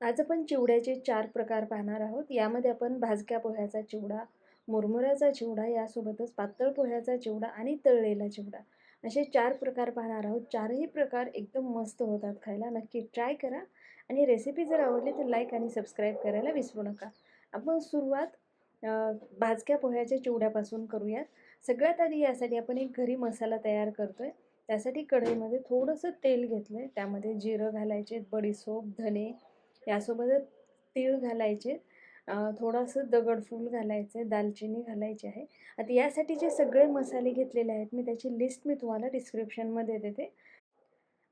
आज आपण चिवड्याचे चार प्रकार पाहणार आहोत. यामध्ये आपण भाजक्या पोह्याचा चिवडा मुरमुऱ्याचा चिवडा यासोबतच पातळ पोह्याचा चिवडा आणि तळलेला चिवडा. असे चार प्रकार पाहणार आहोत. चारही प्रकार एकदम मस्त होतात खायला. नक्की ट्राय करा आणि रेसिपी जर आवडली तर लाईक आणि सबस्क्राईब करायला विसरू नका. आपण सुरुवात भाजक्या पोह्याच्या चिवड्यापासून करूयात. सगळ्यात आधी यासाठी आपण एक घरी मसाला तयार करतो आहे त्यासाठी कढईमध्ये थोडंसं तेल घेतलं आहे त्यामध्ये जिरं घालायचे बडीसोप धने यासोबतच तीळ घालायचे. थोडंसं दगडफूल घालायचं आहे दालचिनी घालायची आहे. आता यासाठी जे सगळे मसाले घेतलेले आहेत मी त्याची लिस्ट मी तुम्हाला डिस्क्रिप्शनमध्ये देते.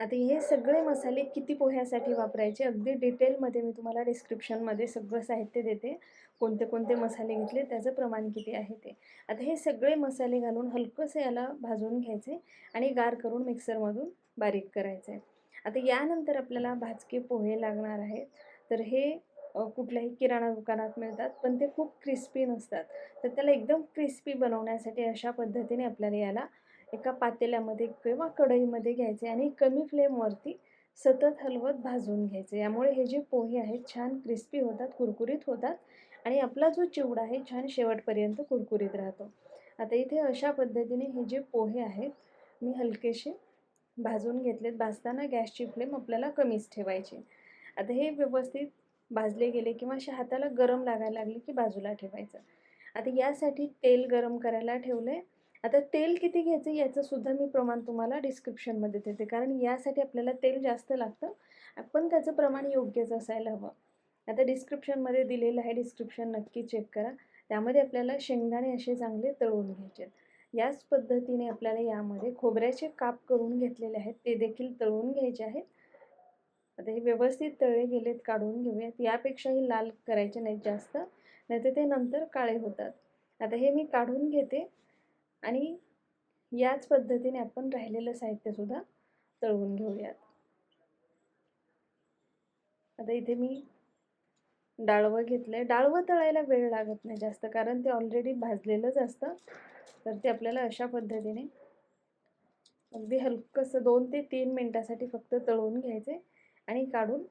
आता हे सगळे मसाले किती पोह्यासाठी वापरायचे अगदी डिटेलमध्ये मी तुम्हाला डिस्क्रिप्शनमध्ये सगळं साहित्य देते. कोणते कोणते मसाले घेतले त्याचं प्रमाण किती आहे ते. आता हे सगळे मसाले घालून हलकंसं याला भाजून घ्यायचे आणि गार करून मिक्सरमधून बारीक करायचं आहे आता यानंतर आपल्याला भाजके पोहे लागणार आहेत. तर हे कुठल्याही किराणा दुकानात मिळतात पण ते खूप क्रिस्पी नसतात. तर त्याला एकदम क्रिस्पी बनवण्यासाठी अशा पद्धतीने आपल्याला याला एका पातेल्यामध्ये किंवा कढईमध्ये घ्यायचे आणि कमी फ्लेमवरती सतत हलवत भाजून घ्यायचे. यामुळे हे जे पोहे आहेत छान क्रिस्पी होतात कुरकुरीत होतात आणि आपला जो चिवडा आहे छान शेवटपर्यंत कुरकुरीत राहतो. आता इथे अशा पद्धतीने हे जे पोहे आहेत मी हलकेसे भाजून घेतलेत. भाजताना गॅसची फ्लेम आपल्याला कमीच ठेवायची. आता हे व्यवस्थित भाजले गेले किंवा अशा हाताला गरम लागायला लागले की बाजूला ठेवायचं. आता यासाठी तेल गरम करायला ठेवलं आहे आता तेल किती घ्यायचं याचंसुद्धा मी प्रमाण तुम्हाला डिस्क्रिप्शनमध्ये देते. कारण यासाठी आपल्याला तेल जास्त लागतं. पण त्याचं प्रमाण योग्यच असायला हवं. आता डिस्क्रिप्शनमध्ये दिलेलं आहे. डिस्क्रिप्शन नक्की चेक करा. त्यामध्ये आपल्याला शेंगदाणे असे चांगले तळून घ्यायचे आहेत याच पद्धतीने आपल्याला यामध्ये खोबऱ्याचे काप करून घेतलेले आहेत. ते देखील तळून घ्यायचे आहेत. आता हे व्यवस्थित तळे गेलेत काढून घेऊयात. यापेक्षाही लाल करायचे नाहीत जास्त नाहीतर ते नंतर काळे होतात. आता हे मी काढून घेते आणि याच पद्धतीने आपण राहिलेलं साहित्यसुद्धा तळून घेऊयात. आता इथे मी डाळवं घेतलं आहे डाळवं तळायला वेळ लागत नाही जास्त कारण ते ऑलरेडी भाजलेलंच असतं. तर ते आपल्याला अशा पद्धतीने अगदी हलकंसं दोन ते तीन मिनटासाठी फक्त तळून घ्यायचे आणि काढून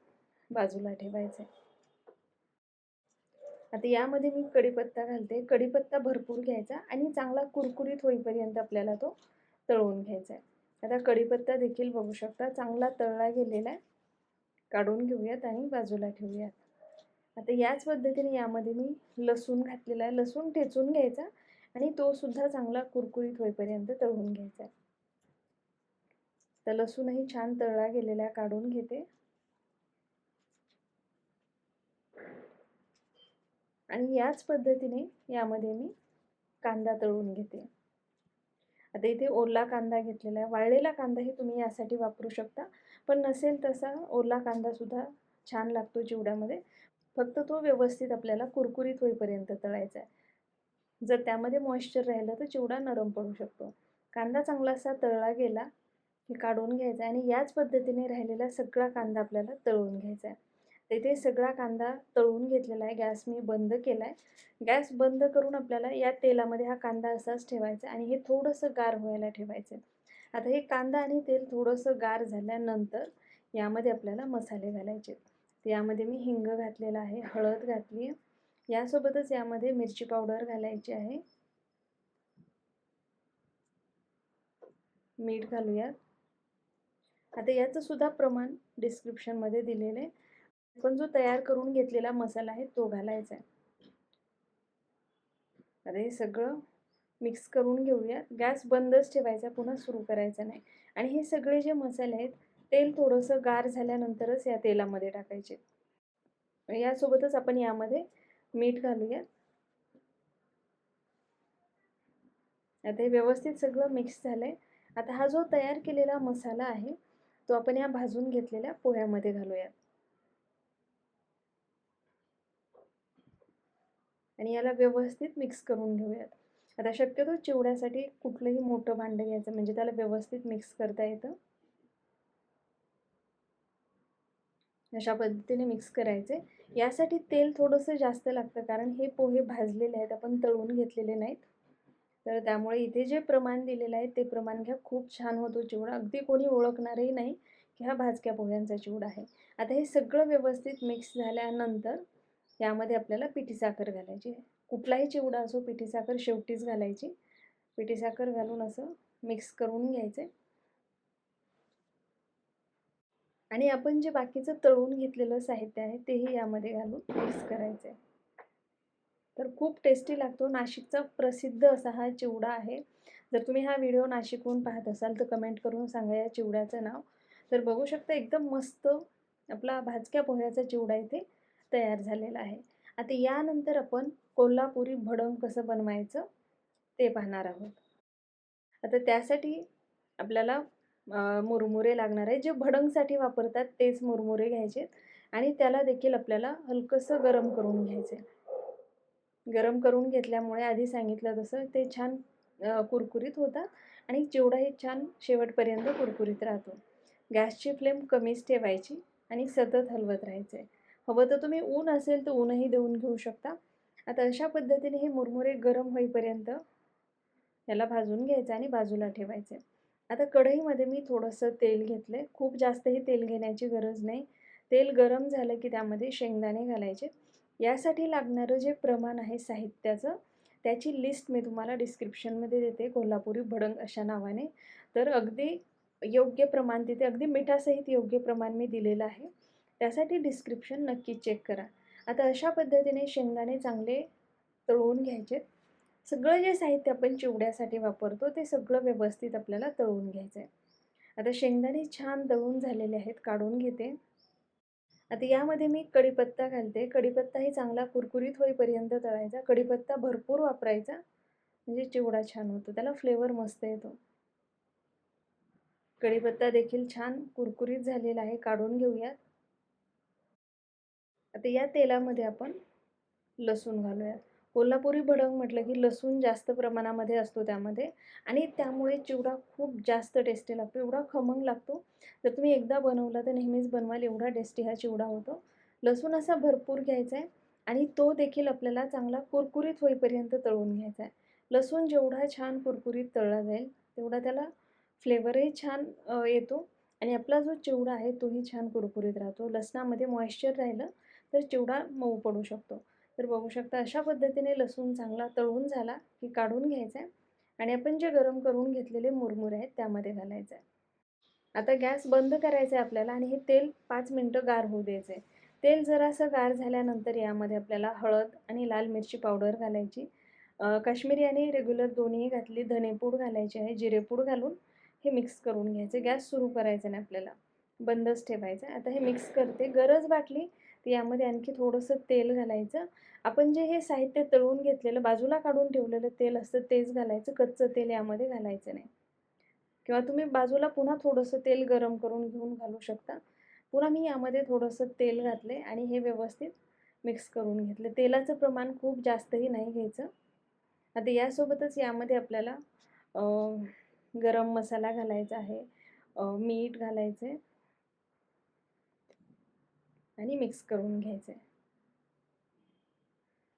बाजूला ठेवायचे. आता यामध्ये मी कढीपत्ता घालते. कढीपत्ता भरपूर घ्यायचा आणि चांगला कुरकुरीत होईपर्यंत आपल्याला तो तळून घ्यायचा आहे. आता कढीपत्ता देखील बघू शकता चांगला तळला गेलेला आहे. काढून घेऊयात आणि बाजूला ठेवूयात. आता याच पद्धतीने यामध्ये मी लसूण घातलेला आहे. लसूण ठेचून घ्यायचा आणि तो सुद्धा चांगला कुरकुरीत होईपर्यंत तळून घ्यायचा आहे. तर लसूणही छान तळला गेलेला आहे काढून घेते. आणि याच पद्धतीने यामध्ये मी कांदा तळून घेते. आता इथे ओला कांदा घेतलेला आहे. वाळलेला कांदाही तुम्ही यासाठी वापरू शकता. पण नसेल तसा ओला कांदासुद्धा छान लागतो चिवड्यामध्ये. फक्त तो व्यवस्थित आपल्याला कुरकुरीत होईपर्यंत तळायचा आहे. जर त्यामध्ये मॉइश्चर राहिलं तर चिवडा नरम पडू शकतो. कांदा चांगला असा तळला गेला हे काढून घ्यायचा आणि याच पद्धतीने राहिलेला सगळा कांदा आपल्याला तळून घ्यायचा आहे. तिथे सगळा कांदा तळून घेतलेला आहे. गॅस मी बंद केला आहे गॅस बंद करून आपल्याला या तेलामध्ये हा कांदा असाच ठेवायचा आणि हे थोडंसं गार व्हायला ठेवायचं आता हे कांदा आणि तेल थोडंसं गार झाल्यानंतर यामध्ये आपल्याला मसाले घालायचे तर यामध्ये मी हिंग घातलेला आहे हळद घातली आहे. यासोबतच यामध्ये मिरची पावडर घालायची आहे. मीठ घालूयात. आता याचं सुद्धा प्रमाण डिस्क्रिप्शनमध्ये दिलेलं आहे. आपण जो तयार करून घेतलेला मसाला आहे तो घालायचा आहे. आता हे सगळं मिक्स करून घेऊयात. गॅस बंदच ठेवायचा पुन्हा सुरू करायचा नाही. आणि हे सगळे जे मसाले आहेत तेल थोडंसं गार झाल्यानंतरच या तेलामध्ये टाकायचे. यासोबतच आपण यामध्ये मीठ घालूया. आता हे व्यवस्थित सगळं मिक्स झालं आहे आता हा जो तयार केलेला मसाला आहे तो आपण या भाजून घेतलेल्या पोह्यामध्ये घालूयात. आणि याला व्यवस्थित मिक्स करून घेऊयात. आता शक्यतो चिवड्यासाठी कुठलंही मोठं भांडं घ्यायचं म्हणजे त्याला व्यवस्थित मिक्स करता येतं. अशा पद्धतीने मिक्स करायचे. यासाठी तेल थोडंसं जास्त लागतं कारण हे पोहे भाजलेले आहेत आपण तळून घेतलेले नाहीत. तर त्यामुळे इथे जे प्रमाण दिलेलं आहे ते प्रमाण घ्या. खूप छान होतो चिवडा. अगदी कोणी ओळखणारही नाही की हा भाजक्या पोह्यांचा चिवडा आहे. आता हे सगळं व्यवस्थित मिक्स झाल्यानंतर यामध्ये आपल्याला पिठी साखर घालायची आहे. कुठलाही चिवडा असो पिठी साखर शेवटीच घालायची. पिठी साखर घालून असं मिक्स करून घ्यायचं. आणि आपण जे बाकीचं तळून घेतलेलं साहित्य आहे तेही यामध्ये घालून मिक्स करायचं आहे तर खूप टेस्टी लागतो. नाशिकचा प्रसिद्ध असा हा चिवडा आहे. जर तुम्ही हा व्हिडिओ नाशिकहून पाहत असाल तर कमेंट करून सांगा या चिवड्याचं नाव. तर बघू शकता एकदम मस्त आपला भाजक्या पोह्याचा चिवडा इथे तयार झालेला आहे. आता यानंतर आपण कोल्हापुरी भडंग कसं बनवायचं ते पाहणार आहोत. आता त्यासाठी आपल्याला मुरमुरे लागणार आहे. जे भडंगसाठी वापरतात तेच मुरमुरे घ्यायचे आणि त्याला देखील आपल्याला हलकंसं गरम करून घ्यायचे गरम करून घेतल्यामुळे आधी सांगितलं तसं ते छान कुरकुरीत होतात आणि चिवडाही छान शेवटपर्यंत कुरकुरीत राहतो. गॅसची फ्लेम कमीच ठेवायची आणि सतत हलवत राहायचे हवं तर तुम्ही ऊन असेल तर ऊनही देऊन घेऊ शकता. आता अशा पद्धतीने हे मुरमुरे गरम होईपर्यंत याला भाजून घ्यायचं आणि बाजूला ठेवायचे आता कढईमध्ये मी थोडंसं तेल घेतलं खूप जास्तही तेल घेण्याची गरज नाही. तेल गरम झालं की त्यामध्ये शेंगदाणे घालायचे. यासाठी लागणारं जे प्रमाण आहे साहित्याचं त्याची लिस्ट मी तुम्हाला डिस्क्रिप्शनमध्ये देते. कोल्हापुरी भडंग अशा नावाने. तर अगदी योग्य प्रमाण तिथे अगदी मिठासहित योग्य प्रमाण मी दिलेलं आहे. त्यासाठी डिस्क्रिप्शन नक्की चेक करा. आता अशा पद्धतीने शेंगदाणे चांगले तळवून घ्यायचे सगळं जे साहित्य आपण चिवड्यासाठी वापरतो ते सगळं व्यवस्थित आपल्याला तळून घ्यायचं आहे आता शेंगदाणे छान दळून झालेले आहेत काढून घेते. आता यामध्ये मी कढीपत्ता घालते. कढीपत्ताही चांगला कुरकुरीत होईपर्यंत तळायचा. कढीपत्ता भरपूर वापरायचा. म्हणजे चिवडा छान होतो. त्याला फ्लेवर मस्त येतो. कढीपत्ता देखील छान कुरकुरीत झालेला आहे. काढून घेऊयात. आता या तेलामध्ये आपण लसूण घालूयात. कोल्हापुरी भडंग म्हटलं की लसूण जास्त प्रमाणामध्ये असतो त्यामध्ये. आणि त्यामुळे चिवडा खूप जास्त टेस्टी लागतो. एवढा खमंग लागतो. जर तुम्ही एकदा बनवला तर नेहमीच बनवाल. एवढा टेस्टी हा चिवडा होतो. लसूण असा भरपूर घ्यायचा आहे आणि तो देखील आपल्याला चांगला कुरकुरीत होईपर्यंत तळून घ्यायचा आहे लसूण जेवढा छान कुरकुरीत तळला जाईल तेवढा त्याला फ्लेवरही छान येतो. आणि आपला जो चिवडा आहे तोही छान कुरकुरीत राहतो. लसणामध्ये मॉइश्चर राहिलं तर चिवडा मऊ पडू शकतो. तर बघू शकता अशा पद्धतीने लसूण चांगला तळून झाला की काढून घ्यायचा आहे. आणि आपण जे गरम करून घेतलेले मुरमुरे आहेत त्यामध्ये घालायचं आहे. आता गॅस बंद करायचा आहे आपल्याला आणि हे तेल पाच मिनटं गार होऊ द्यायचं आहे. तेल जरासं गार झाल्यानंतर यामध्ये आपल्याला हळद आणि लाल मिरची पावडर घालायची. काश्मीरी आणि रेग्युलर दोन्ही घातली धनेपूड घालायची आहे जिरेपूड घालून हे मिक्स करून घ्यायचं गॅस सुरू करायचं नाही आपल्याला. बंदच ठेवायचं आता हे मिक्स करते. गरज वाटली तर यामध्ये आणखी थोडंसं तेल घालायचं. आपण जे हे साहित्य तळून घेतलेलं बाजूला काढून ठेवलेलं तेल असतं तेच घालायचं. कच्चं तेल यामध्ये घालायचं नाही. किंवा तुम्ही बाजूला पुन्हा थोडंसं तेल गरम करून घेऊन घालू शकता. पुन्हा मी यामध्ये थोडंसं तेल घातले आणि हे व्यवस्थित मिक्स करून घेतलं. तेलाचं प्रमाण खूप जास्तही नाही घ्यायचं. आता यासोबतच यामध्ये आपल्याला गरम मसाला घालायचा आहे मीठ घालायचं आहे आणि मिक्स करून घ्यायचं आहे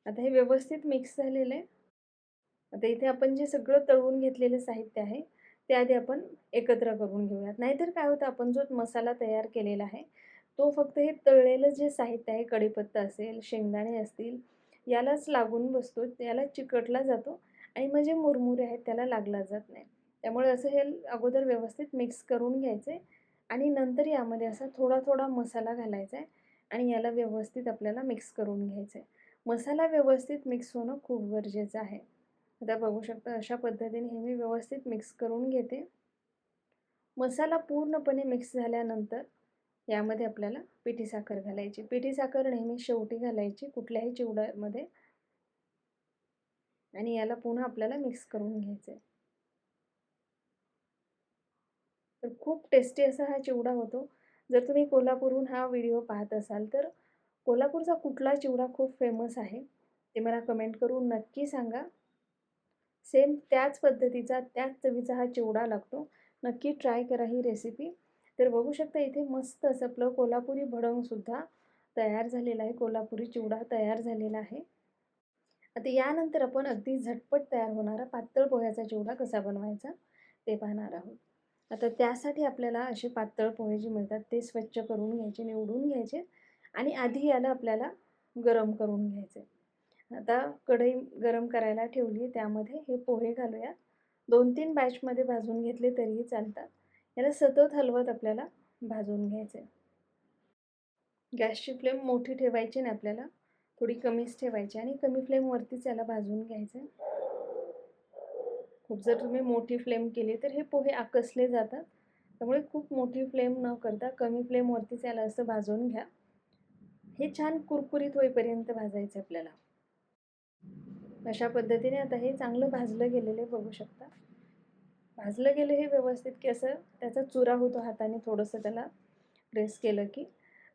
आता हे व्यवस्थित मिक्स झालेलं आहे. आता इथे आपण जे सगळं तळून घेतलेलं साहित्य आहे ते आधी आपण एकत्र करून घेऊयात. नाहीतर काय होतं आपण जो मसाला तयार केलेला आहे तो फक्त हे तळलेलं जे साहित्य आहे कढीपत्ता असेल शेंगदाणे असतील यालाच लागून बसतो याला चिकटला जातो आणि मग जे मुरमुरे आहेत त्याला लागला जात नाही. त्यामुळे असं हे अगोदर व्यवस्थित मिक्स करून घ्यायचं आहे आणि नंतर यामध्ये असा थोडा थोडा मसाला घालायचा आहे आणि याला व्यवस्थित आपल्याला मिक्स करून घ्यायचं आहे मसाला व्यवस्थित मिक्स होणं खूप गरजेचं आहे. आता बघू शकता अशा पद्धतीने हे मी व्यवस्थित मिक्स करून घेते. मसाला पूर्णपणे मिक्स झाल्यानंतर यामध्ये आपल्याला पिठी साखर घालायची. पिठी साखर नेहमी शेवटी घालायची कुठल्याही चिवड्यामध्ये. आणि याला पुन्हा आपल्याला मिक्स करून घ्यायचं आहे तर खूप टेस्टी असा हा चिवडा होतो. जर तुम्ही कोल्हापूरहून हा व्हिडिओ पाहत असाल तर कोल्हापूरचा कुठला चिवडा खूप फेमस आहे ते मला कमेंट करून नक्की सांगा. सेम त्याच पद्धतीचा त्याच चवीचा हा चिवडा लागतो. नक्की ट्राय करा ही रेसिपी तर बघू शकता इथे मस्त असं आपलं कोल्हापुरी भडंगसुद्धा तयार झालेला आहे. कोल्हापुरी चिवडा तयार झालेला आहे. आता यानंतर आपण अगदी झटपट तयार होणारा पातळ पोह्याचा चिवडा कसा बनवायचा ते पाहणार आहोत. आता त्यासाठी आपल्याला असे पातळ पोहे जे मिळतात ते स्वच्छ करून घ्यायचे निवडून घ्यायचे आणि आधी याला आपल्याला गरम करून घ्यायचे. आता कढई गरम करायला ठेवली त्यामध्ये हे पोहे घालूया. दोन तीन बॅचमध्ये भाजून घेतले तरीही चालतात. याला सतत हलवत आपल्याला भाजून घ्यायचे गॅसची फ्लेम मोठी ठेवायची नाही आपल्याला थोडी कमीच ठेवायची आणि कमी फ्लेमवरतीच याला भाजून घ्यायचं खूप जर तुम्ही मोठी फ्लेम केली तर हे पोहे आकसले जातात. त्यामुळे खूप मोठी फ्लेम न करता कमी फ्लेमवरतीच याला असं भाजून घ्या. हे छान कुरकुरीत होईपर्यंत भाजायचं आपल्याला. अशा पद्धतीने आता हे चांगलं भाजलं गेलेलं बघू शकता. भाजलं गेलं हे व्यवस्थित की असं त्याचा चुरा होतो हाताने थोडंसं त्याला प्रेस केलं की.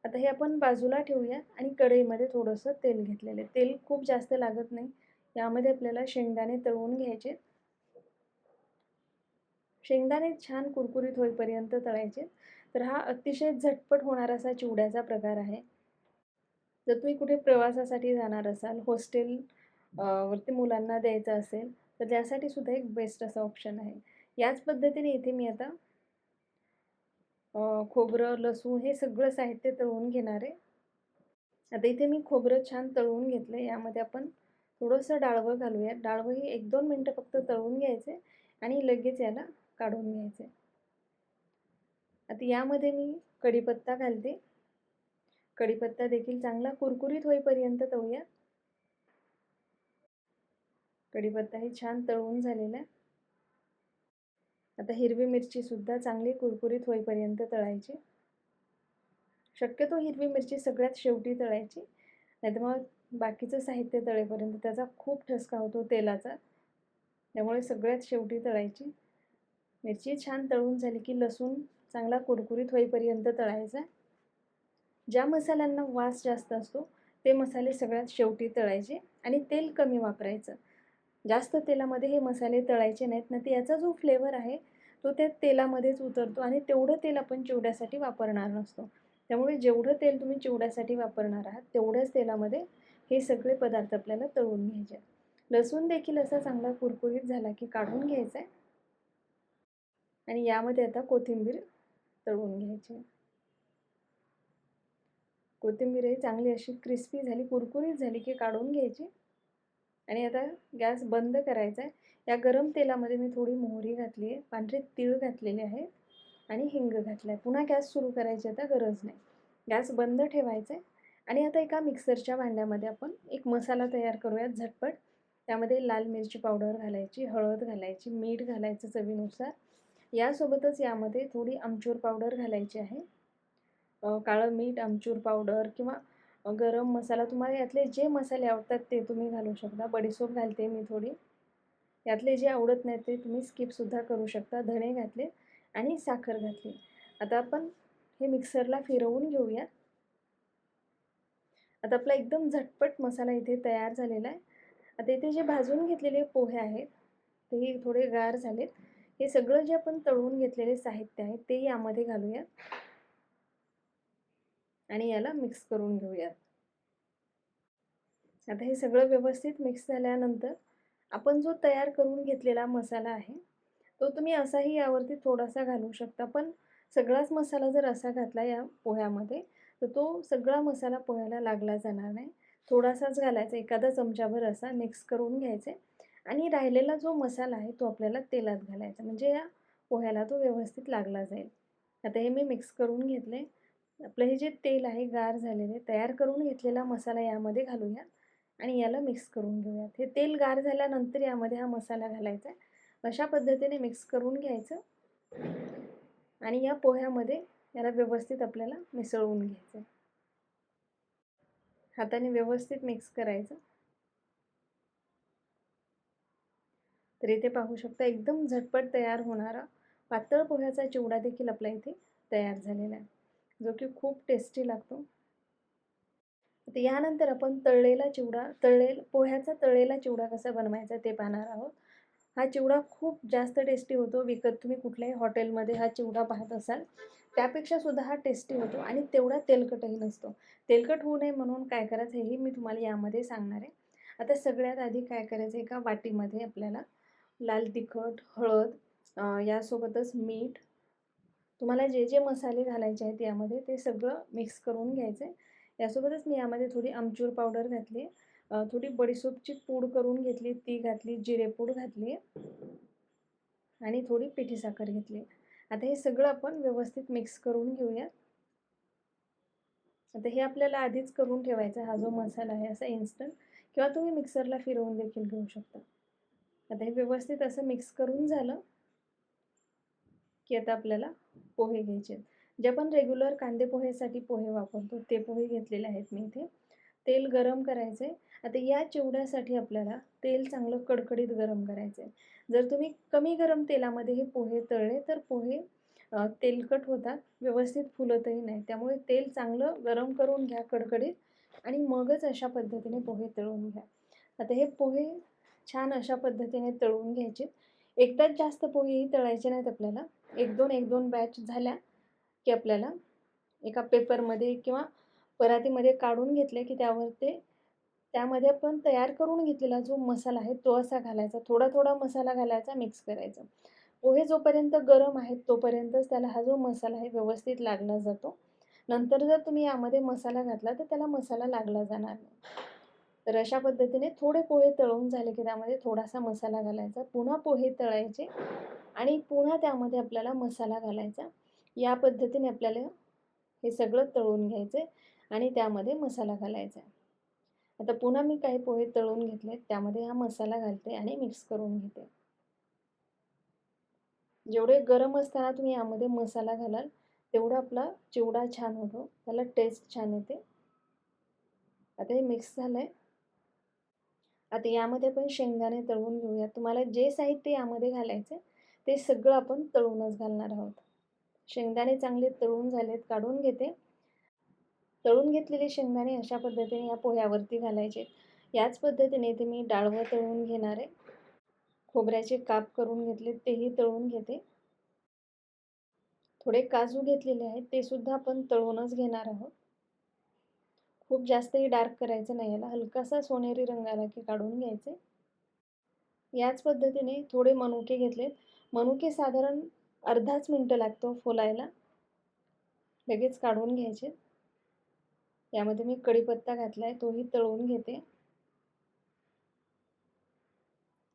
आता हे आपण बाजूला ठेवूया आणि कढईमध्ये थोडंसं तेल घेतलेलं आहे. तेल खूप जास्त लागत नाही. यामध्ये आपल्याला शेंगदाणे तळवून घ्यायचे. शेंगदाणे छान कुरकुरीत होईपर्यंत तळायचे. तर हा अतिशय झटपट होणारा असा चिवड्याचा प्रकार आहे. जर तुम्ही कुठे प्रवासासाठी जाणार असाल हॉस्टेल वरती मुलांना द्यायचं असेल तर त्यासाठी सुद्धा एक बेस्ट असा ऑप्शन आहे. याच पद्धतीने इथे मी आता खोबरं लसूण हे सगळं साहित्य तळवून घेणार. आहे आता इथे मी खोबरं छान तळवून घेतलं यामध्ये आपण थोडंसं डाळवं घालूया डाळवं ही एक दोन मिनटं फक्त तळवून घ्यायचे आणि लगेच याला काढून घ्यायचे. आता यामध्ये मी कढीपत्ता घालते. कढीपत्ता देखील चांगला कुरकुरीत होईपर्यंत तळूया. कढीपत्ता ही छान तळून झालेला आता हिरवी मिरची सुद्धा चांगली कुरकुरीत होईपर्यंत तळायची. शक्यतो हिरवी मिरची सगळ्यात शेवटी तळायची. नाहीतर मग बाकीचं साहित्य तळेपर्यंत त्याचा खूप ठसका होतो तेलाचा. त्यामुळे सगळ्यात शेवटी तळायची. मिरची छान तळून झाली की लसूण चांगला कुरकुरीत होईपर्यंत तळायचा. ज्या मसाल्यांना वास जास्त असतो ते मसाले सगळ्यात शेवटी तळायचे आणि तेल कमी वापरायचं. जास्त तेलामध्ये हे मसाले तळायचे नाहीत ना ते याचा जो फ्लेवर आहे तो त्या तेलामध्येच उतरतो आणि तेवढं तेल आपण चिवड्यासाठी वापरणार नसतो. त्यामुळे जेवढं तेल तुम्ही चिवड्यासाठी वापरणार आहात तेवढ्याच तेलामध्ये हे सगळे पदार्थ आपल्याला तळून घ्यायचे. लसूण देखील असा चांगला कुरकुरीत झाला की काढून घ्यायचा आहे आणि यामध्ये आता कोथिंबीर तळून घ्यायची. कोथिंबीर ही चांगली अशी क्रिस्पी झाली कुरकुरीत झाली की काढून घ्यायची. आणि आता गॅस बंद करायचा आहे. या गरम तेलामध्ये मी थोडी मोहरी घातली आहे पांढरे तीळ घातलेले आहेत आणि हिंग घातलं आहे. पुन्हा गॅस सुरू करायची आता गरज नाही. गॅस बंद ठेवायचा आहे. आणि आता एका मिक्सरच्या भांड्यामध्ये आपण एक मसाला तयार करूयात झटपट. त्यामध्ये लाल मिरची पावडर घालायची हळद घालायची मीठ घालायचं चवीनुसार. यासोबतच यामध्ये थोडी आमचूर पावडर घालायची आहे. काळं मीठ आमचूर पावडर किंवा गरम मसाला तुम्हाला यातले जे मसाले आवडतात ते तुम्ही घालू शकता. बडीसोप घालते मी थोडी. यातले जे आवडत नाही ते तुम्ही स्किपसुद्धा करू शकता. धणे घातले आणि साखर घातली. आता आपण हे मिक्सरला फिरवून घेऊया. आता आपला एकदम झटपट मसाला इथे तयार झालेला आहे. आता इथे जे भाजून घेतलेले पोहे आहेत तेही थोडे गार झालेत. हे सगळं जे आपण तळून घेतलेले साहित्य आहे ते यामध्ये घालूया. आणि याला मिक्स करून घेऊयात आता हे सगळं व्यवस्थित मिक्स झाल्यानंतर आपण जो तयार करून घेतलेला मसाला आहे तो तुम्ही असाही यावरती थोडासा घालू शकता. पण सगळाच मसाला जर असा घातला या पोह्यामध्ये तर तो सगळा मसाला पोह्याला लागला जाणार नाही. थोडासाच घालायचा एखादा चमचाभर असा मिक्स करून घ्यायचा. आणि राहिलेला जो मसाला आहे तो आपल्याला तेलात घालायचा म्हणजे या पोह्याला तो व्यवस्थित लागला जाईल. आता हे मी मिक्स करून घेतले आपलं हे जे तेल आहे गार झालेले तयार करून घेतलेला मसाला यामध्ये घालूया आणि याला मिक्स करून घेऊयात. हे तेल गार झाल्यानंतर यामध्ये हा मसाला घालायचा आहे. अशा पद्धतीने मिक्स करून घ्यायचं आणि या पोह्यामध्ये याला व्यवस्थित आपल्याला मिसळवून घ्यायचं हाताने व्यवस्थित मिक्स करायचं. तर इथे पाहू शकता. एकदम झटपट तयार होणारा पातळ पोह्याचा चिवडा देखील आपल्या इथे तयार झालेला आहे. जो की खूप टेस्टी लागतो. तर यानंतर आपण तळलेला चिवडा तळलेला पोह्याचा तळलेला चिवडा कसा बनवायचा ते पाहणार आहोत. हा चिवडा खूप जास्त टेस्टी होतो. विकत तुम्ही कुठल्याही हॉटेलमध्ये हा चिवडा पाहत असाल त्यापेक्षा सुद्धा हा टेस्टी होतो आणि तेवढा तेलकटही नसतो. तेलकट होऊ नये म्हणून काय करायचं हेही मी तुम्हाला यामध्ये सांगणार आहे. आता सगळ्यात आधी काय करायचं एका वाटीमध्ये आपल्याला लाल तिखट हळद यासोबतच मीठ. तुम्हाला जे जे मसाले घालायचे आहेत यामध्ये ते सगळं मिक्स करून घ्यायचं. आहे यासोबतच मी यामध्ये थोडी आमचूर पावडर घातली. थोडी बडीसोपची पूड करून घेतली ती घातली जिरेपूड घातली आणि थोडी पिठी साखर घेतली. आता हे सगळं आपण व्यवस्थित मिक्स करून घेऊया आता हे आपल्याला आधीच करून ठेवायचा हा जो मसाला आहे असा इन्स्टंट किंवा तुम्ही मिक्सरला फिरवून देखील घेऊ शकता. आता हे व्यवस्थित असं मिक्स करून झालं की आता आपल्याला पोहे घ्यायचे जे आपण रेग्युलर कांदे पोहेसाठी पोहे वापरतो ते पोहे घेतलेले आहेत मी इथे. तेल गरम करायचे आता या चिवड्यासाठी आपल्याला तेल चांगलं कडकडीत गरम करायचं आहे जर तुम्ही कमी गरम तेलामध्ये हे पोहे तळले तर पोहे तेलकट होतात व्यवस्थित फुलतही नाही. त्यामुळे तेल चांगलं गरम करून घ्या कडकडीत आणि मगच अशा पद्धतीने पोहे तळून घ्या. आता हे पोहे छान अशा पद्धतीने तळून घ्यायचे. एकदाच जास्त पोहेही तळायचे नाहीत आपल्याला. एक दोन एक दोन बॅच झाल्या की आपल्याला एका पेपरमध्ये किंवा परातीमध्ये काढून घेतले की त्यावर ते त्यामध्ये आपण तयार करून घेतलेला जो मसाला आहे तो असा घालायचा. थोडा थोडा मसाला घालायचा मिक्स करायचा. पोहे जोपर्यंत गरम आहेत तोपर्यंतच त्याला हा जो मसाला आहे व्यवस्थित लागला जातो. नंतर जर तुम्ही यामध्ये मसाला घातला तर त्याला मसाला लागला जाणार नाही. तर अशा पद्धतीने थोडे पोहे तळून झाले की त्यामध्ये थोडासा मसाला घालायचा. पुन्हा पोहे तळायचे आणि पुन्हा त्यामध्ये आपल्याला मसाला घालायचा. या पद्धतीने आपल्याला हे सगळं तळून घ्यायचं आणि त्यामध्ये मसाला घालायचा. आता पुन्हा मी काही पोहे तळून घेतले त्यामध्ये हा मसाला घालते आणि मिक्स करून घेते. जेवढे गरम असताना तुम्ही यामध्ये मसाला घालाल तेवढा आपला चिवडा छान होतो. त्याला टेस्ट छान येते. आता हे मिक्स झालं आहे आता यामध्ये आपण शेंगदाणे तळून घेऊया तुम्हाला जे साहित्य यामध्ये घालायचं ते सगळं आपण तळूनच घालणार आहोत. शेंगदाणे चांगले तळून झालेत काढून घेते. तळून घेतलेले शेंगदाणे अशा पद्धतीने या पोह्यावरती घालायचे. याच पद्धतीने ते मी डाळवं तळून घेणार आहे. खोबऱ्याचे काप करून घेतले तेही तळून घेते. थोडे काजू घेतलेले आहेत ते सुद्धा आपण तळूनच घेणार आहोत. खूप जास्तही डार्क करायचं नाही याला. हलकासा सोनेरी रंग आला की काढून घ्यायचे. याच पद्धतीने थोडे मनुके घेतलेत. मनुके साधारण अर्धाच मिनटं लागतो फोलायला. लगेच काढून घ्यायचे. यामध्ये मी कढीपत्ता घातला आहे तोही तळून घेते.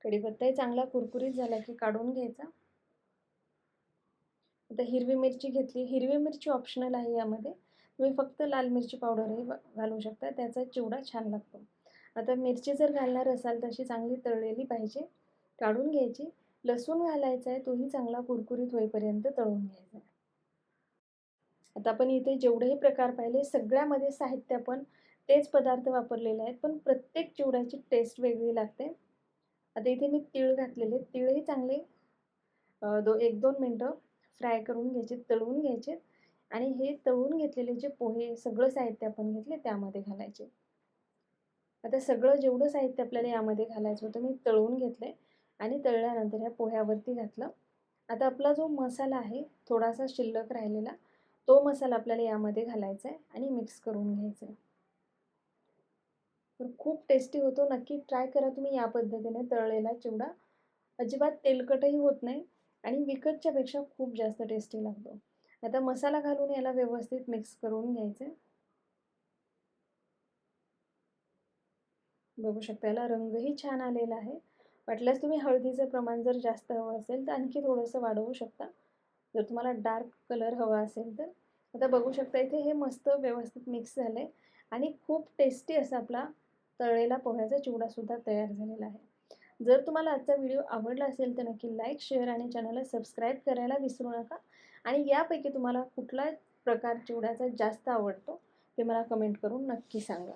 कढीपत्ताही चांगला कुरकुरीत झाला की काढून घ्यायचा. आता हिरवी मिरची घेतली. हिरवी मिरची ऑप्शनल आहे यामध्ये. तुम्ही फक्त लाल मिरची पावडरही घालू शकता. त्याचा चिवडा छान लागतो. आता मिरची जर घालणार असाल तशी चांगली तळलेली पाहिजे काढून घ्यायची. लसूण घालायचा आहे तोही चांगला कुरकुरीत होईपर्यंत तळून घ्यायचा आहे. आता आपण इथे जेवढेही प्रकार पाहिले सगळ्यामध्ये साहित्य आपण तेच पदार्थ वापरलेले आहेत पण प्रत्येक चिवड्याची टेस्ट वेगळी लागते. आता इथे मी तीळ घातलेले तिळही चांगले दो एक दोन मिनटं फ्राय करून घ्यायचे तळून घ्यायचे. आणि हे तळून घेतलेले जे पोहे सगळं साहित्य आपण घेतले त्यामध्ये घालायचे. आता सगळं जेवढं साहित्य आपल्याला यामध्ये घालायचं होतं मी तळून घेतलं आणि तळल्यानंतर ह्या पोह्यावरती घातलं. आता आपला जो मसाला आहे थोडासा शिल्लक राहिलेला तो मसाला आपल्याला यामध्ये घालायचा आहे आणि मिक्स करून घ्यायचा आहे. तर खूप टेस्टी होतो. नक्की ट्राय करा तुम्ही या पद्धतीने तळलेला चिवडा. अजिबात तेलकटही होत नाही आणि विकतच्यापेक्षा खूप जास्त टेस्टी लागतो. आता मसाला घालून याला व्यवस्थित मिक्स करून घ्यायचं. बघू शकता याला रंगही छान आलेला आहे. वाटल्यास तुम्ही हळदीचं प्रमाण जर जास्त हवं असेल तर आणखी थोडंसं वाढवू शकता. जर तुम्हाला डार्क कलर हवा असेल तर. आता बघू शकता इथे हे मस्त व्यवस्थित मिक्स झालं आहे आणि खूप टेस्टी असा आपला तळलेला पोह्याचा चिवडासुद्धा तयार झालेला आहे. जर तुम्हाला आजचा व्हिडिओ आवडला असेल तर नक्की लाईक शेअर आणि चॅनलला सबस्क्राईब करायला विसरू नका. आणि यापैकी तुम्हाला कुठला प्रकार चिवड्याचा जास्त आवडतो ते मला कमेंट करून नक्की सांगा.